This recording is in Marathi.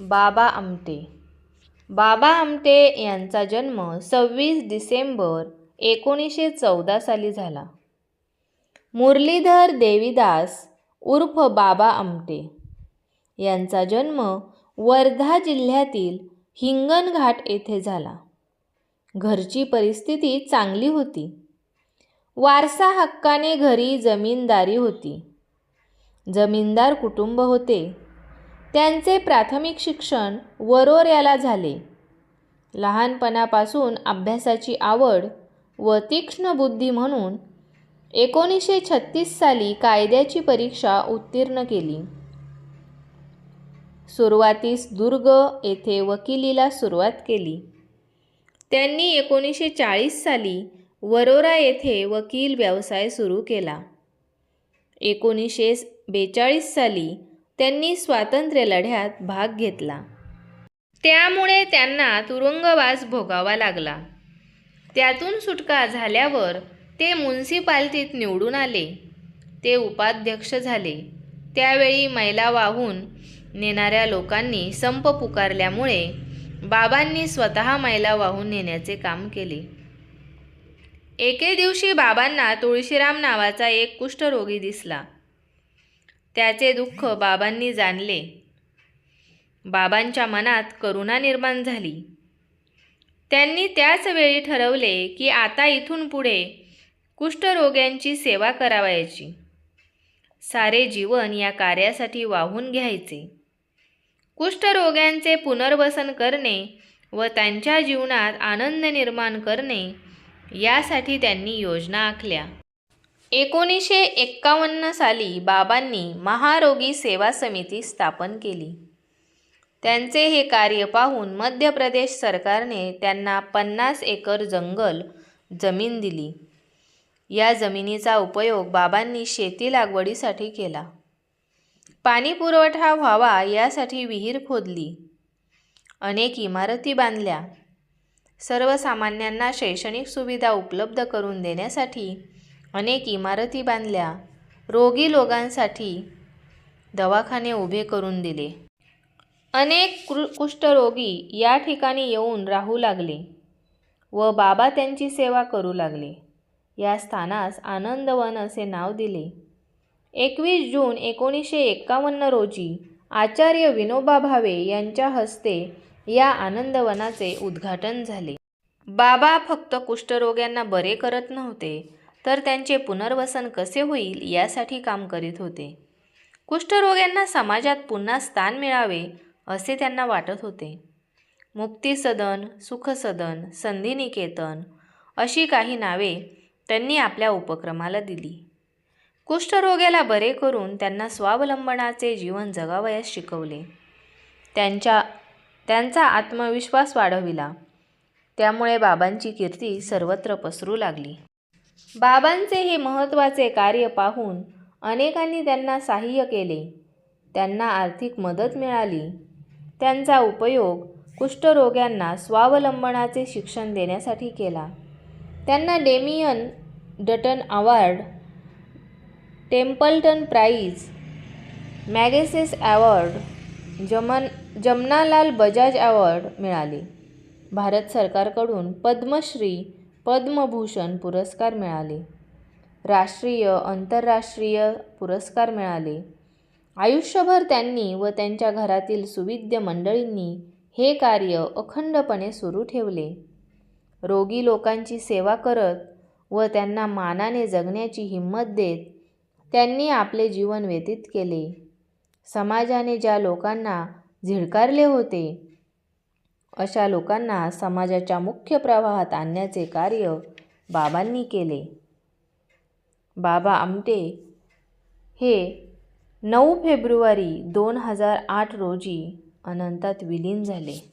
बाबा आमटे. बाबा आमटे यांचा जन्म सव्वीस डिसेंबर एकोणीसशे चौदा साली झाला. मुरलीधर देवीदास उर्फ बाबा आमटे यांचा जन्म वर्धा जिल्ह्यातील हिंगणघाट येथे झाला. घरची परिस्थिती चांगली होती. वारसा हक्काने घरी जमीनदारी होती. जमीनदार कुटुंब होते. त्यांचे प्राथमिक शिक्षण वरोऱ्याला झाले. लहानपणापासून अभ्यासाची आवड व तीक्ष्ण बुद्धी म्हणून एकोणीसशे छत्तीस साली कायद्याची परीक्षा उत्तीर्ण केली. सुरुवातीस दुर्ग येथे वकिलीला सुरुवात केली. त्यांनी एकोणीसशे चाळीस साली वरोरा येथे वकील व्यवसाय सुरू केला. एकोणीसशे बेचाळीस साली त्यांनी स्वातंत्र्य लढ्यात भाग घेतला. त्यामुळे त्यांना तुरुंगवास भोगावा लागला. त्यातून सुटका झाल्यावर ते म्युन्सिपाल्टीत निवडून आले. ते उपाध्यक्ष झाले. त्यावेळी मैला वाहून नेणाऱ्या लोकांनी संप पुकारल्यामुळे बाबांनी स्वतः मैला वाहून नेण्याचे काम केले. एके दिवशी बाबांना तुळशीराम नावाचा एक कुष्ठरोगी दिसला. त्याचे दुःख बाबांनी जाणले. बाबांच्या मनात करुणा निर्माण झाली. त्यांनी त्याच वेळी ठरवले की आता इथून पुढे कुष्ठरोग्यांची सेवा करावयाची. सारे जीवन या कार्यासाठी वाहून घ्यायचे. कुष्ठरोग्यांचे पुनर्वसन करणे व त्यांच्या जीवनात आनंद निर्माण करणे यासाठी त्यांनी योजना आखल्या. एकोणीसशे एक्कावन्न साली बाबांनी महारोगी सेवा समिती स्थापन केली. त्यांचे हे कार्य पाहून मध्य प्रदेश सरकारने त्यांना पन्नास एकर जंगल जमीन दिली. या जमिनीचा उपयोग बाबांनी शेती लागवडीसाठी केला. पाणी पुरवठा व्हावा यासाठी विहीर खोदली. अनेक इमारती बांधल्या. सर्वसामान्यांना शैक्षणिक सुविधा उपलब्ध करून देण्यासाठी अनेक इमारती बांधल्या. रोगी लोकांसाठी दवाखाने उभे करून दिले. अनेक कृ कुष्ठरोगी या ठिकाणी येऊन राहू लागले व बाबा त्यांची सेवा करू लागले. या स्थानास आनंदवन असे नाव दिले. एकवीस जून एकोणीसशे एक्कावन्न रोजी आचार्य विनोबा भावे यांच्या हस्ते या आनंदवनाचे उद्घाटन झाले. बाबा फक्त कुष्ठरोग्यांना बरे करत नव्हते तर त्यांचे पुनर्वसन कसे होईल यासाठी काम करीत होते. कुष्ठरोग्यांना समाजात पुन्हा स्थान मिळावे असे त्यांना वाटत होते. मुक्ती सदन सुखसदन संधिनिकेतन अशी काही नावे त्यांनी आपल्या उपक्रमाला दिली. कुष्ठरोग्याला बरे करून त्यांना स्वावलंबनाचे जीवन जगावयास शिकवले. त्यांच्या त्यांचा आत्मविश्वास वाढविला. त्यामुळे बाबांची कीर्ती सर्वत्र पसरू लागली. बाबांचे हे महत्त्वाचे कार्य पाहून अनेकांनी त्यांना सहाय्य केले. त्यांना आर्थिक मदत मिळाली. त्यांचा उपयोग कुष्ठरोग्यांना स्वावलंबनाचे शिक्षण देण्यासाठी केला. त्यांना Damien Dutton award Templeton prize Magsaysay award जमन जमनालाल बजाज अवॉर्ड मिळाले. भारत सरकारकडून पद्मश्री पद्मभूषण पुरस्कार मिळाले. राष्ट्रीय आंतरराष्ट्रीय पुरस्कार मिळाले. आयुष्यभर त्यांनी व त्यांच्या घरातील सुविद्य मंडळींनी हे कार्य अखंडपणे सुरू ठेवले. रोगी लोकांची सेवा करत व त्यांना मानाने जगण्याची हिंमत देत त्यांनी आपले जीवन व्यतीत केले. समाजाने ज्या लोकांना झिडकारले होते अशा लोकांना समाजाच्या मुख्य प्रवाहात आणण्याचे कार्य बाबांनी केले. बाबा आमटे हे नऊ फेब्रुवारी दोन हजार आठ रोजी अनंतात विलीन झाले.